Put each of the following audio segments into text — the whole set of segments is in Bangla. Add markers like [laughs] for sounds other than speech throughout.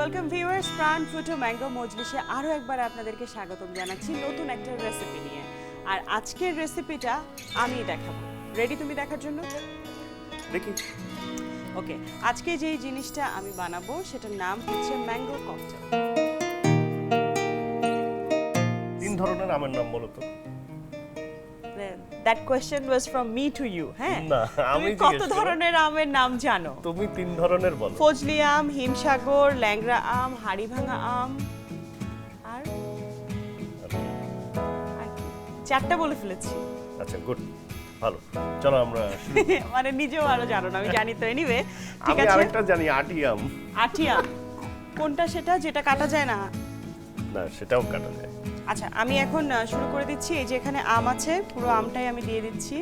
ওয়েলকাম ভিউয়ার্স প্রাণ ফুটো ম্যাঙ্গো মজলিসে আরও একবার আপনাদেরকে স্বাগতম জানাচ্ছি নতুন একটা রেসিপি নিয়ে। আর আজকের রেসিপিটা আমি দেখাবো। রেডি তুমি দেখার জন্য? দেখি। ওকে আজকে যেই জিনিসটা আমি বানাবো সেটার নাম হচ্ছে ম্যাঙ্গো ককটেল তিন ধরনের আমের নাম বলো তো। That question was from me to you হ্যাঁ? না, আমি কত। ধরনের আমের নাম জানো? তুমি তিন ধরনের বলো। ফজলি আম হিমসাগর ল্যাংড়া আম হাড়িভাঙা আম আর? চারটা বলে ফেলেছি। আচ্ছা গুড ভালো। চলো আমরা। [laughs] মানে নিজেও আরও জানো না আমি [laughs] জানি তো এনিওয়ে ঠিক আমি আছে? আরেকটা জানি আটি আম। আটি আম। কোনটা সেটা যেটা কাটা যায় না? না সেটাও কাটা যায়। আচ্ছা আমি এখন শুরু করে দিচ্ছি। এই যে এখানে আম আছে, পুরো আমটাই আমি দিয়ে দিচ্ছি।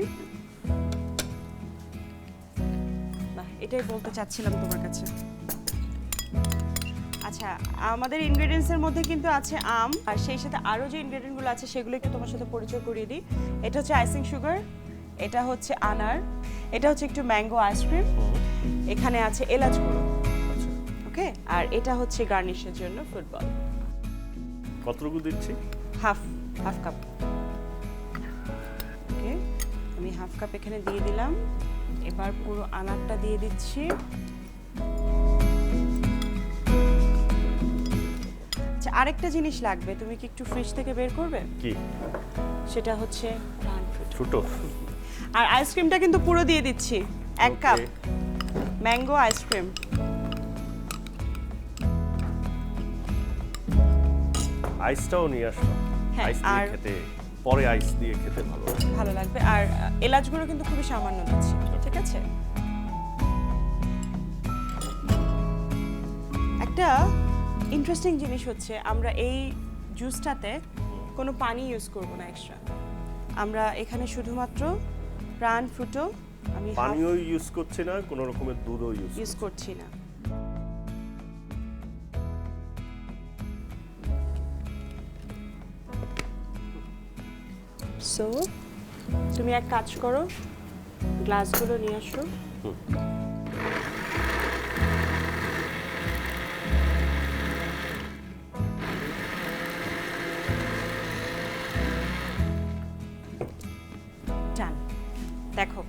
এটাই বলতে চাচ্ছিলাম তোমার কাছে। আচ্ছা আমাদের ইনগ্রেডিয়েন্টসের মধ্যে কিন্তু আছে আম, আর সেই সাথে আরও যে ইনগ্রেডিয়েন্টগুলো আছে, সেগুলো একটু তোমার সাথে পরিচয় করিয়ে দিই। এটা হচ্ছে আইসিং সুগার এটা হচ্ছে আনার, এটা হচ্ছে একটু ম্যাঙ্গো আইসক্রিম এখানে আছে এলাচ গুঁড়ো। ওকে আর এটা হচ্ছে গার্নিশের জন্য ফুটবল কতটুকু দিচ্ছি? Half half cup. ওকে আমি হাফ কাপ এখানে দিয়ে দিলাম। এবার পুরো আনারটা দিয়ে দিচ্ছি। আচ্ছা আরেকটা জিনিস লাগবে তুমি কি একটু ফ্রিজ থেকে বের করবে? কি? সেটা হচ্ছে ফ্রুট আর আইসক্রিমটা কিন্তু পুরো দিয়ে দিচ্ছি এক কাপ। ম্যাঙ্গো আইসক্রিম আইসটাও নিয়ে আসলাম। হ্যাঁ, আইস দিয়ে আর- খেতে। পরে আইস দিয়ে খেতে ভালো ভালো লাগবে। আর এলাচগুলো কিন্তু খুবই সামান্য দিচ্ছি। ঠিক আছে? একটা ইন্টারেস্টিং জিনিস হচ্ছে আমরা এই জুসটাতে কোনো পানি ইউজ করব না এক্সট্রা আমরা এখানে শুধুমাত্র প্রাণ ফ্রুটো আমি পানিও ইউজ করছি না কোনো রকমের দুধও ইউজ করছি না। সো তুমি এক কাজ করো গ্লাসগুলো নিয়ে আসো। ডান দেখো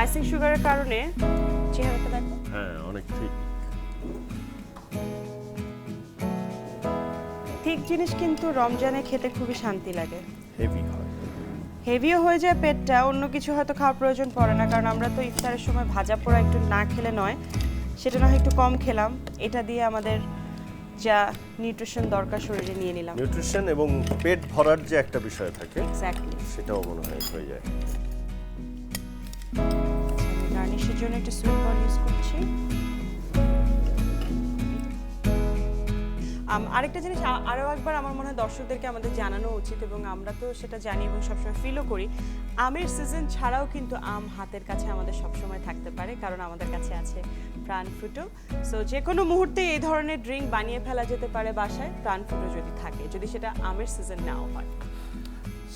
আইসিং সুগারের কারণে চেহারাটা দেখো। হ্যাঁ অনেক ঠিক। ঠিক জিনিস কিন্তু রমজানে খেতে খুবই শান্তি লাগে। হেভি হেভিও হয়ে যায় পেটটা অন্য কিছু হয়তো খাওয়ার প্রয়োজন পড়ে না কারণ আমরা তো ইফতারের সময় ভাজা পোড়া একটু না খেলে নয় সেটা না হয় একটু কম খেলাম এটা দিয়ে আমাদের যা নিউট্রিশন দরকার শরীরে নিয়ে নিলাম। নিউট্রিশন এবং পেট ভরার যে একটা বিষয় থাকে এক্স্যাক্টলি সেটাও মনে হয় হয়ে যায়। গার্নিশের জন্য একটু সুইট কর্ন ইউজ করছি। আরেকটা জিনিস আরও একবার আমার মনে হয় দর্শকদেরকে আমাদের জানানো উচিত এবং আমরা তো সেটা জানি এবং সবসময় ফিলও করি। আমের সিজন ছাড়াও কিন্তু আম হাতের কাছে আমাদের সবসময় থাকতে পারে, কারণ আমাদের কাছে আছে প্রাণ ফ্রুটো সো যে কোনো মুহূর্তে এই ধরনের ড্রিঙ্ক বানিয়ে ফেলা যেতে পারে বাসায়, প্রাণ ফ্রুটো যদি থাকে, যদি সেটা আমের সিজন নাও হয়।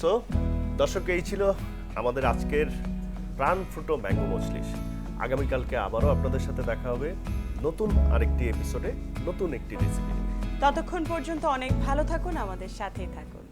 সো দর্শক, এই ছিল আমাদের আজকের প্রাণ ফ্রুটো ম্যাঙ্গো মজলিস। আগামীকালকে আবারও আপনাদের সাথে দেখা হবে নতুন আরেকটি এপিসোডে নতুন একটি রেসিপি ততক্ষণ পর্যন্ত অনেক ভালো থাকুন আমাদের সাথেই থাকুন।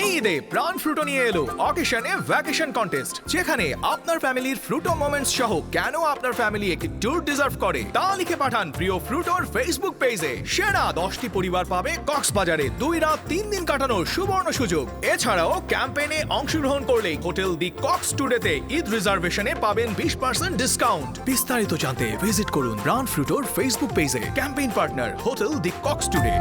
এই ঈদে প্রাণ ফ্রুটো নিয়ে এলো। অকেশনে ভ্যাকেশন কন্টেস্ট যেখানে আপনার ফ্যামিলির ফ্রুটো মোমেন্টস সহ কেন আপনার ফ্যামিলি একটি ট্যুর ডিজার্ভ করে, তা লিখে পাঠান প্রিয় ফ্রুটোর ফেসবুক পেজে সেরা দশটি পরিবার পাবে কক্সবাজারে দুই রাত, তিন দিন কাটানোর সুবর্ণ সুযোগ। এছাড়াও ক্যাম্পেইনে অংশগ্রহণ করলে হোটেল দি কক্স টুডেতে ঈদ রিজার্ভেশনে পাবেন বিশ পার্সেন্ট ডিসকাউন্ট বিস্তারিত জানতে ভিজিট করুন প্রাণ ফ্রুটোর ফেসবুক পেজে campaign partner hotel the Cox today.